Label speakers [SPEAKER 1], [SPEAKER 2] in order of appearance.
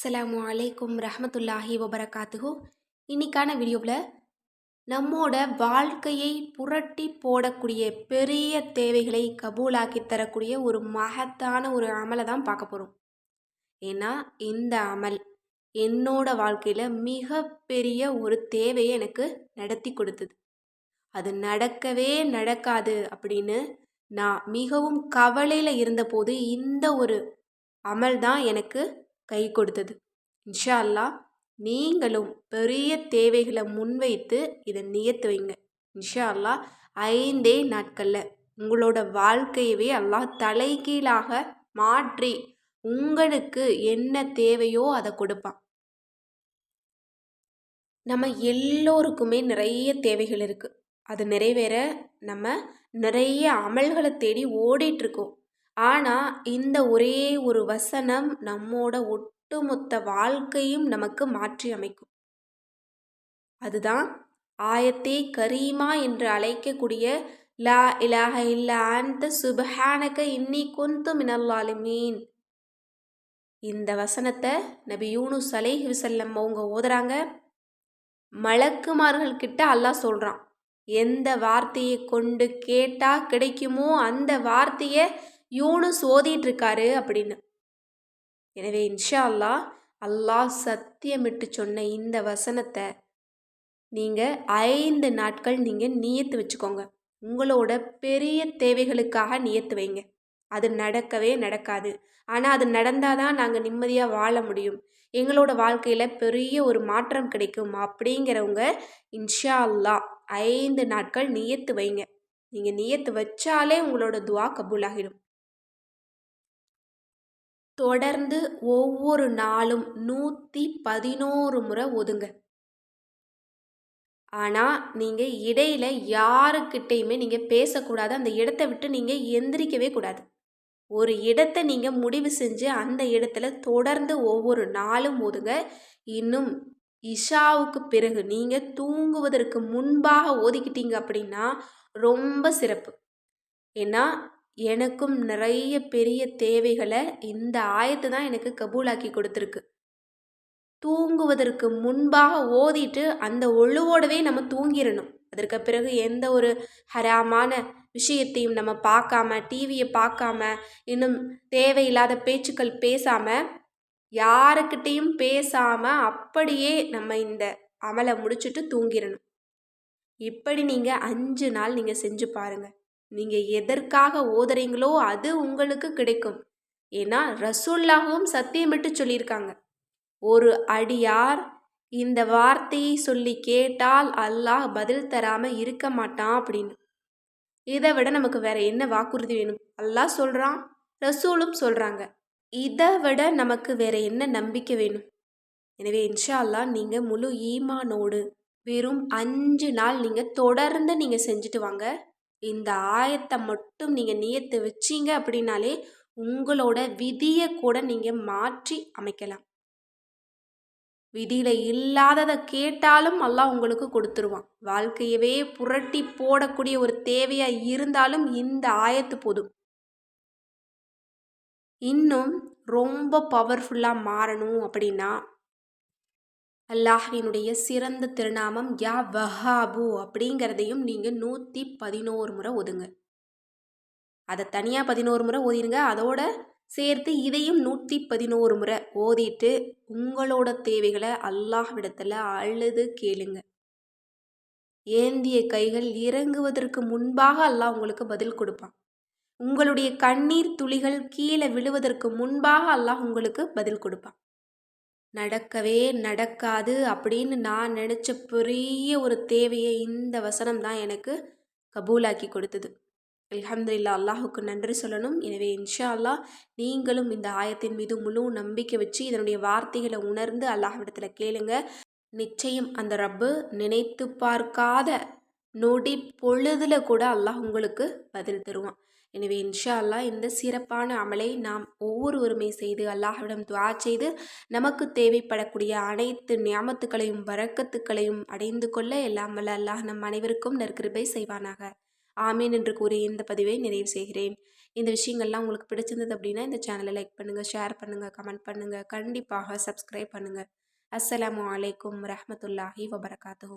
[SPEAKER 1] அஸ்லாம் அலைக்கும் ரஹமத்துல்லாஹி வபரகாத்துஹு. இன்னைக்கான வீடியோவில் நம்மோட வாழ்க்கையை புரட்டி போடக்கூடிய பெரிய தேவைகளை கபூலாக்கி தரக்கூடிய ஒரு மகத்தான ஒரு அமலை தான் பார்க்க போகிறோம். ஏன்னா இந்த அமல் என்னோட வாழ்க்கையில் மிகப்பெரிய ஒரு தேவையை எனக்கு நடத்தி கொடுத்தது. அது நடக்கவே நடக்காது அப்படின்னு நான் மிகவும் கவலையில் இருந்தபோது இந்த ஒரு அமல் தான் எனக்கு கை கொடுத்தது. இன்ஷா அல்லாஹ் நீங்களும் பெரிய தேவைகளை முன்வைத்து இதை நியத்து வைங்க. இன்ஷா அல்லாஹ் ஐந்தே நாட்களில் உங்களோட வாழ்க்கையவே அல்லாஹ் தலைகீழாக மாற்றி உங்களுக்கு என்ன தேவையோ அதை கொடுப்பான். நம்ம எல்லோருக்குமே நிறைய தேவைகள் இருக்குது அது நிறைவேற நம்ம நிறைய அமல்களை தேடி ஓடிட்டுருக்கோம் ஆனால் இந்த ஒரே ஒரு வசனம் நம்மோட ஒட்டுமொத்த வாழ்க்கையும் நமக்கு மாற்றி அமைக்கும். அதுதான் ஆயத்தே கரீமா என்று அழைக்கக்கூடிய லா இலாக இல்ல அந்த சுபஹானக இன்னி கொந்து மினல்லாலுமீன் இந்த வசனத்தை நபி யூனுஸ் அலைஹி விசல்லம் அவங்க ஓதுறாங்க. மலக்குமார்கள் கிட்ட அல்லாஹ் சொல்கிறான் எந்த வார்த்தையை கொண்டு கேட்டால் கிடைக்குமோ அந்த வார்த்தையை யூனுஸ் ஓதிட்டுருக்காரு அப்படின்னு. எனவே இன்ஷா அல்லாஹ் அல்லாஹ் சத்தியமிட்டு சொன்ன இந்த வசனத்தை நீங்கள் ஐந்து நாட்கள் நீங்கள் நியத்து வச்சுக்கோங்க. உங்களோட பெரிய தேவைகளுக்காக நியத்து வைங்க. அது நடக்கவே நடக்காது. ஆனால் அது நடந்தால் தான் நாங்கள் நிம்மதியாக வாழ முடியும். எங்களோட வாழ்க்கையில் பெரிய ஒரு மாற்றம் கிடைக்கும் அப்படிங்கிறவங்க இன்ஷா அல்லாஹ் ஐந்து நாட்கள் நியத்து வைங்க. நீங்கள் நியத்து வச்சாலே உங்களோட துவா கபூலாகிடும். தொடர்ந்து ஒவ்வொரு நாளும் நூற்றி பதினோரு முறை ஒதுங்க. ஆனால் நீங்கள் இடையில யாருக்கிட்டேயுமே நீங்கள் பேசக்கூடாது. அந்த இடத்த விட்டு நீங்கள் எந்திரிக்கவே கூடாது. ஒரு இடத்த நீங்கள் முடிவு செஞ்சு அந்த இடத்துல தொடர்ந்து ஒவ்வொரு நாளும் ஒதுங்க. இன்னும் இஷாவுக்கு பிறகு நீங்கள் தூங்குவதற்கு முன்பாக ஓதிக்கிட்டீங்க அப்படின்னா ரொம்ப சிறப்பு. ஏன்னா எனக்கும் நிறைய பெரிய தேவைகளை இந்த ஆயத்து தான் எனக்கு கபூலாக்கி கொடுத்துருக்கு. தூங்குவதற்கு முன்பாக ஓதிட்டு அந்த ஒழுவோடவே நம்ம தூங்கிடணும் அதற்கு பிறகு எந்த ஒரு ஹராமான விஷயத்தையும் நம்ம பார்க்காம டிவியை பார்க்காம இன்னும் தேவையில்லாத பேச்சுக்கள் பேசாமல் யாருக்கிட்டேயும் பேசாமல் அப்படியே நம்ம இந்த அமலை முடிச்சுட்டு தூங்கிடணும் இப்படி நீங்கள் அஞ்சு நாள் நீங்கள் செஞ்சு பாருங்கள் நீங்கள் எதற்காக ஓதுறீங்களோ அது உங்களுக்கு கிடைக்கும். ஏன்னா ரசூல்லாகவும் சத்தியமிட்டு சொல்லியிருக்காங்க. ஒரு அடியார் இந்த வார்த்தையை சொல்லி கேட்டால் அல்லாஹ் பதில் தராமல் இருக்க மாட்டான் அப்படின்னு. இதை விட நமக்கு வேற என்ன வாக்குறுதி வேணும்? அல்லாஹ் சொல்கிறான் ரசூலும் சொல்கிறாங்க இதை விட நமக்கு வேற என்ன நம்பிக்கை வேணும்? எனவே இன்ஷா அல்லா நீங்கள் முழு ஈமானோடு வெறும் அஞ்சு நாள் நீங்கள் தொடர்ந்து நீங்கள் செஞ்சுட்டு வாங்க. இந்த ஆயத்தை மட்டும் நீங்கள் நியத்து வச்சீங்க அப்படின்னாலே உங்களோட விதியை கூட நீங்கள் மாற்றி அமைக்கலாம். விதியில் இல்லாததை கேட்டாலும் அல்லாஹ் உங்களுக்கு கொடுத்துருவான். வாழ்க்கையவே புரட்டி போடக்கூடிய ஒரு தேவையாக இருந்தாலும் இந்த ஆயத்து போதும். இன்னும் ரொம்ப பவர்ஃபுல்லாக மாறணும் அப்படின்னா அல்லாஹினுடைய சிறந்த திருநாமம் யா வஹாபு அப்படிங்கிறதையும் நீங்கள் நூற்றி பதினோரு முறை ஒதுங்க. அதை தனியாக பதினோரு முறை ஓதிடுங்க அதோட சேர்த்து இதையும் நூற்றி பதினோரு முறை ஓதிட்டு உங்களோட தேவைகளை அல்லாஹ்விடத்தில் அழுது கேளுங்க. ஏந்திய கைகள் இறங்குவதற்கு முன்பாக அல்லாஹ் உங்களுக்கு பதில் கொடுப்பான். உங்களுடைய கண்ணீர் துளிகள் கீழே விழுவதற்கு முன்பாக அல்லாஹ் உங்களுக்கு பதில் கொடுப்பான். நடக்கவே நடக்காது அப்படின்னு நான் நினச்ச பெரிய ஒரு தேவையை இந்த வசனம் தான் எனக்கு கபூலாக்கி கொடுத்தது. அலமதுல்லா அல்லாஹுக்கு நன்றி சொல்லணும். எனவே இன்ஷா அல்லாஹ் நீங்களும் இந்த ஆயத்தின் மீது முழு நம்பிக்கை வச்சு இதனுடைய வார்த்தைகளை உணர்ந்து அல்லாஹ்விடத்தில் கேளுங்க. நிச்சயம் அந்த ரப்பு நினைத்து பார்க்காத நொடி பொழுதுல கூட அல்லாஹ் உங்களுக்கு பதில் தருவான். எனவே இன்ஷா அல்லாஹ் இந்த சிறப்பான அமலை நாம் ஒவ்வொருவருமே செய்து அல்லாஹ்விடம் துவா செய்து நமக்கு தேவைப்படக்கூடிய அனைத்து ஞாபத்துக்களையும் வரக்கத்துக்களையும் அடைந்து கொள்ள எல்லாம் வல்ல அல்லாஹ் நம் அனைவருக்கும் நற்கிருபை செய்வானாக. ஆமீன் என்று கூறி இந்த பதிவை நிறைவு செய்கிறேன். இந்த விஷயங்கள்லாம் உங்களுக்கு பிடிச்சிருந்தது அப்படின்னா இந்த சேனலை லைக் பண்ணுங்கள் ஷேர் பண்ணுங்கள் கமெண்ட் பண்ணுங்கள் கண்டிப்பாக சப்ஸ்கிரைப் பண்ணுங்கள் அஸ்ஸலாமு அலைக்கும் ரஹமத்துல்லாஹி வபரகாத்து